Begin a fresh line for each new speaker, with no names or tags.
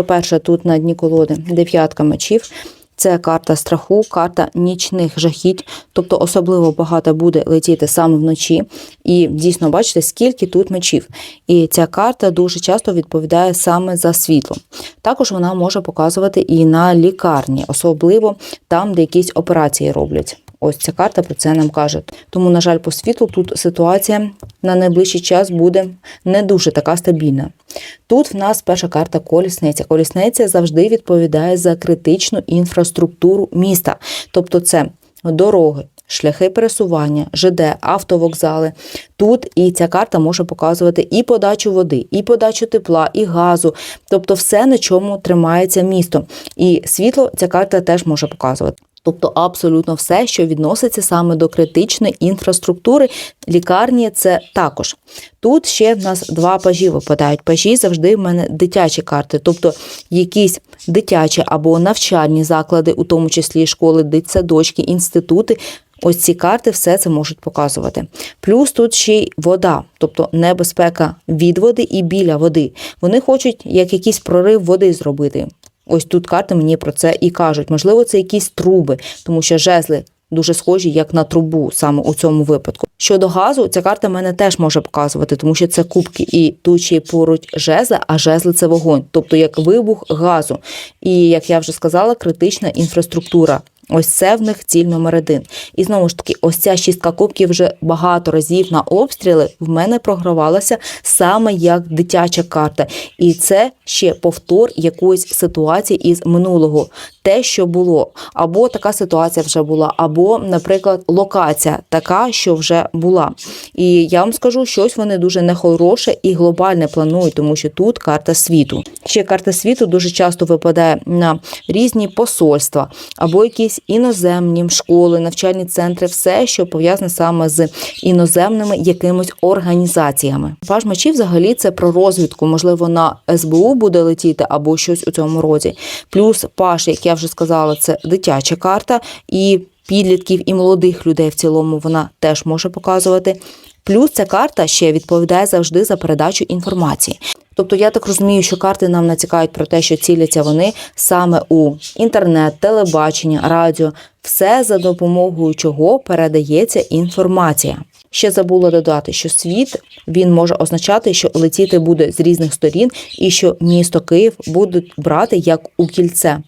По-перше, тут на дні колоди дев'ятка мечів. Це карта страху, карта нічних жахіть, тобто особливо багато буде летіти саме вночі. І дійсно бачите, скільки тут мечів. І ця карта дуже часто відповідає саме за світло. Також вона може показувати і на лікарні, особливо там, де якісь операції роблять. Ось ця карта про це нам каже. Тому, на жаль, по світлу тут ситуація на найближчий час буде не дуже така стабільна. Тут в нас перша карта колісниця. Колісниця завжди відповідає за критичну інфраструктуру міста, тобто це дороги. Шляхи пересування, ЖД, автовокзали. Тут і ця карта може показувати і подачу води, і подачу тепла, і газу, тобто все, на чому тримається місто. І світло ця карта теж може показувати. Тобто абсолютно все, що відноситься саме до критичної інфраструктури, лікарні це також. Тут ще в нас два пажі випадають. Пажі завжди в мене дитячі карти, тобто якісь дитячі або навчальні заклади, у тому числі школи, дитсадочки, інститути. Ось ці карти все це можуть показувати. Плюс тут ще й вода, тобто небезпека від води і біля води. Вони хочуть як якийсь прорив води зробити. Ось тут карти мені про це і кажуть. Можливо, це якісь труби, тому що жезли дуже схожі як на трубу саме у цьому випадку. Щодо газу, ця карта мене теж може показувати, тому що це кубки, і тучі поруч жезли, а жезли це вогонь, тобто як вибух газу. І як я вже сказала, критична інфраструктура. Ось це в них ціль номер один. І знову ж таки, ось ця шістка кубків вже багато разів на обстріли в мене програвалася саме як дитяча карта. І це ще повтор якоїсь ситуації із минулого. Те, що було, або така ситуація вже була, або, наприклад, локація така, що вже була. І я вам скажу, щось вони дуже нехороше і глобальне планують, тому що тут карта світу. Ще карта світу дуже часто випадає на різні посольства або якісь іноземні школи, навчальні центри, все, що пов'язане саме з іноземними якимись організаціями. Паж мечів взагалі це про розвідку, можливо, на СБУ буде летіти або щось у цьому році. Плюс паш, як я вже сказала, це дитяча карта і підлітків і молодих людей в цілому вона теж може показувати. Плюс ця карта ще відповідає завжди за передачу інформації. Тобто я так розумію, що карти нам натякають про те, що ціляться вони саме у інтернет, телебачення, радіо, все за допомогою чого передається інформація. Ще забула додати, що світ він може означати, що летіти буде з різних сторін, і що місто Київ будуть брати як у кільце.